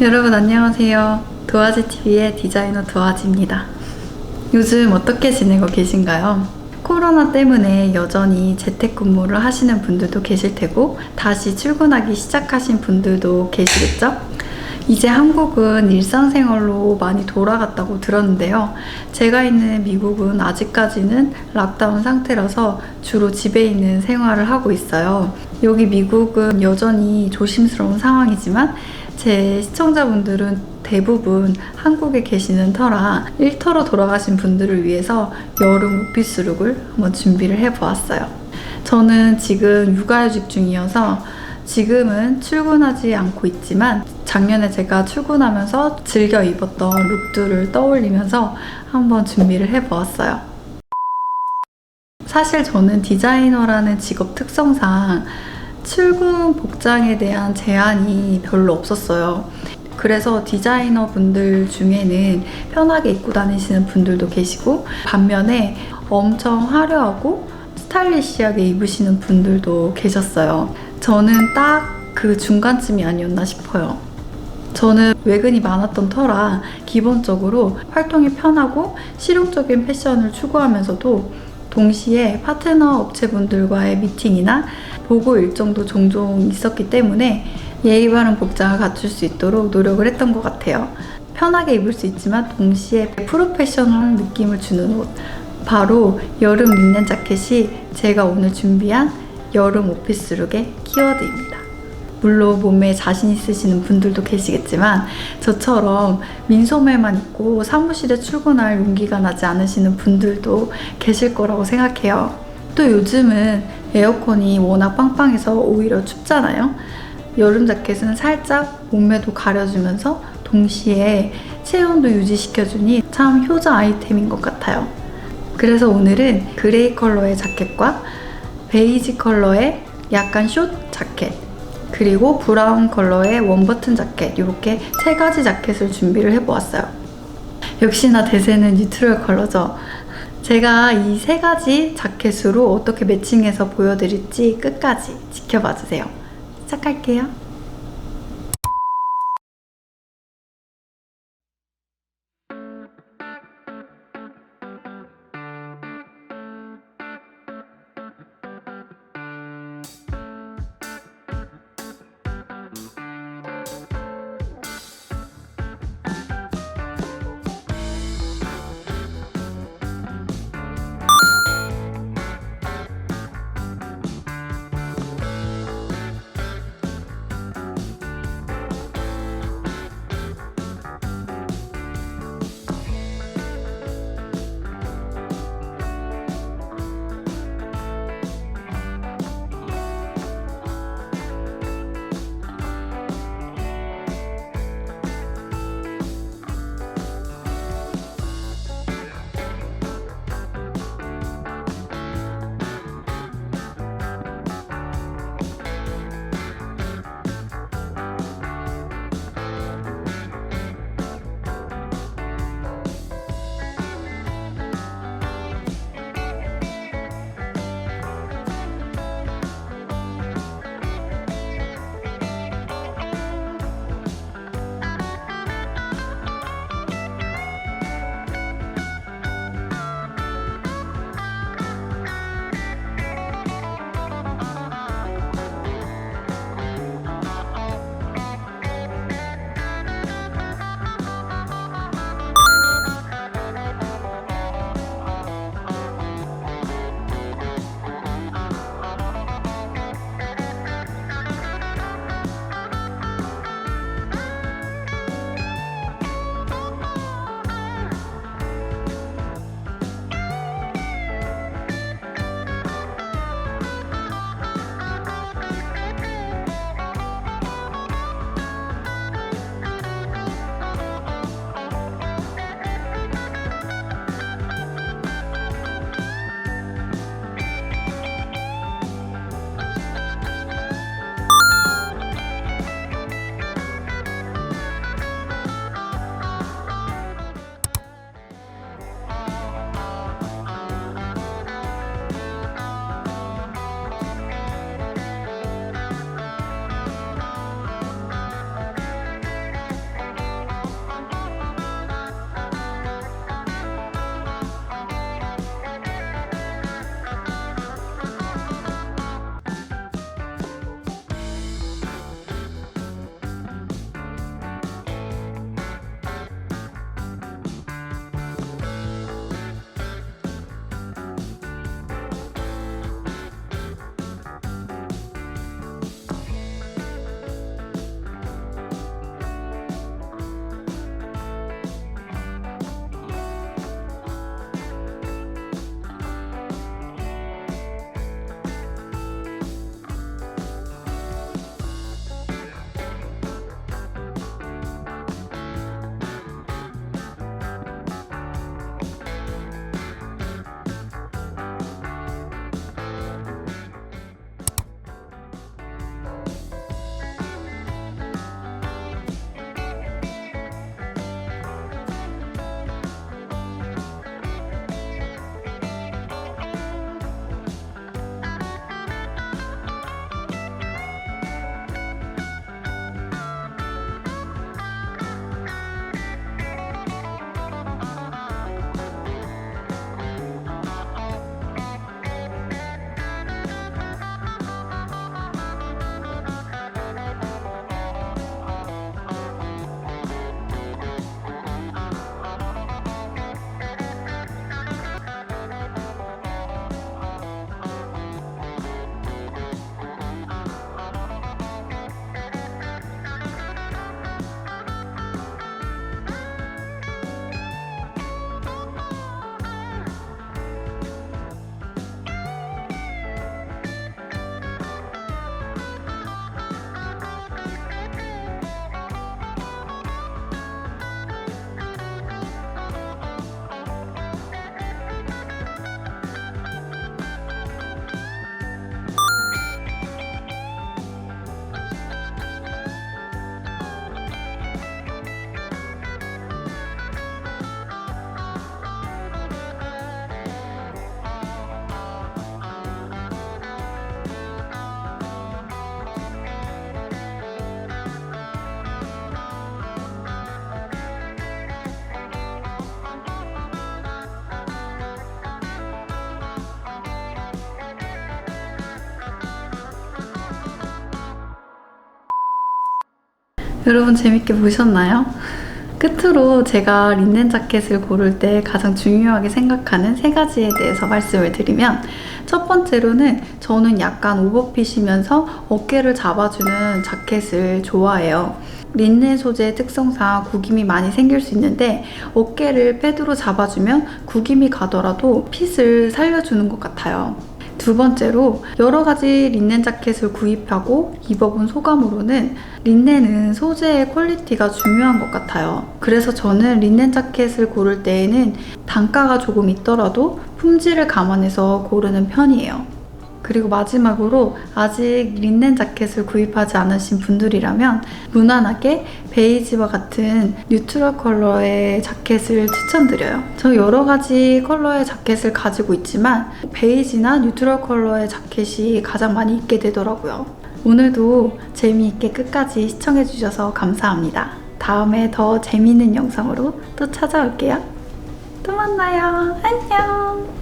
여러분 안녕하세요. 도화지 TV의 디자이너 도화지입니다. 요즘 어떻게 지내고 계신가요? 코로나 때문에 여전히 재택근무를 하시는 분들도 계실 테고 다시 출근하기 시작하신 분들도 계시겠죠? 이제 한국은 일상생활로 많이 돌아갔다고 들었는데요. 제가 있는 미국은 아직까지는 락다운 상태라서 주로 집에 있는 생활을 하고 있어요. 여기 미국은 여전히 조심스러운 상황이지만 제 시청자분들은 대부분 한국에 계시는 터라 일터로 돌아가신 분들을 위해서 여름 오피스룩을 한번 준비를 해보았어요. 저는 지금 육아휴직 중이어서 지금은 출근하지 않고 있지만 작년에 제가 출근하면서 즐겨 입었던 룩들을 떠올리면서 한번 준비를 해보았어요. 사실 저는 디자이너라는 직업 특성상 출근 복장에 대한 제한이 별로 없었어요. 그래서 디자이너 분들 중에는 편하게 입고 다니시는 분들도 계시고 반면에 엄청 화려하고 스타일리시하게 입으시는 분들도 계셨어요. 저는 딱 그 중간쯤이 아니었나 싶어요. 저는 외근이 많았던 터라 기본적으로 활동이 편하고 실용적인 패션을 추구하면서도 동시에 파트너 업체분들과의 미팅이나 보고 일정도 종종 있었기 때문에 예의 바른 복장을 갖출 수 있도록 노력을 했던 것 같아요. 편하게 입을 수 있지만 동시에 프로페셔널한 느낌을 주는 옷. 바로 여름 린넨 자켓이 제가 오늘 준비한 여름 오피스룩의 키워드입니다. 물론 몸에 자신 있으시는 분들도 계시겠지만 저처럼 민소매만 입고 사무실에 출근할 용기가 나지 않으시는 분들도 계실 거라고 생각해요. 또 요즘은 에어컨이 워낙 빵빵해서 오히려 춥잖아요. 여름 자켓은 살짝 몸매도 가려주면서 동시에 체온도 유지시켜주니 참 효자 아이템인 것 같아요. 그래서 오늘은 그레이 컬러의 자켓과 베이지 컬러의 약간 숏 자켓 그리고 브라운 컬러의 원버튼 자켓 이렇게 세 가지 자켓을 준비를 해보았어요. 역시나 대세는 뉴트럴 컬러죠. 제가 이 세 가지 자켓으로 어떻게 매칭해서 보여드릴지 끝까지 지켜봐 주세요. 시작할게요. 여러분 재밌게 보셨나요? 끝으로 제가 린넨 자켓을 고를 때 가장 중요하게 생각하는 세 가지에 대해서 말씀을 드리면 첫 번째로는 저는 약간 오버핏이면서 어깨를 잡아주는 자켓을 좋아해요. 린넨 소재의 특성상 구김이 많이 생길 수 있는데 어깨를 패드로 잡아주면 구김이 가더라도 핏을 살려주는 것 같아요. 두 번째로 여러 가지 린넨 자켓을 구입하고 입어본 소감으로는 린넨은 소재의 퀄리티가 중요한 것 같아요. 그래서 저는 린넨 자켓을 고를 때에는 단가가 조금 있더라도 품질을 감안해서 고르는 편이에요. 그리고 마지막으로 아직 린넨 자켓을 구입하지 않으신 분들이라면 무난하게 베이지와 같은 뉴트럴 컬러의 자켓을 추천드려요. 저 여러 가지 컬러의 자켓을 가지고 있지만 베이지나 뉴트럴 컬러의 자켓이 가장 많이 입게 되더라고요. 오늘도 재미있게 끝까지 시청해주셔서 감사합니다. 다음에 더 재미있는 영상으로 또 찾아올게요. 또 만나요. 안녕.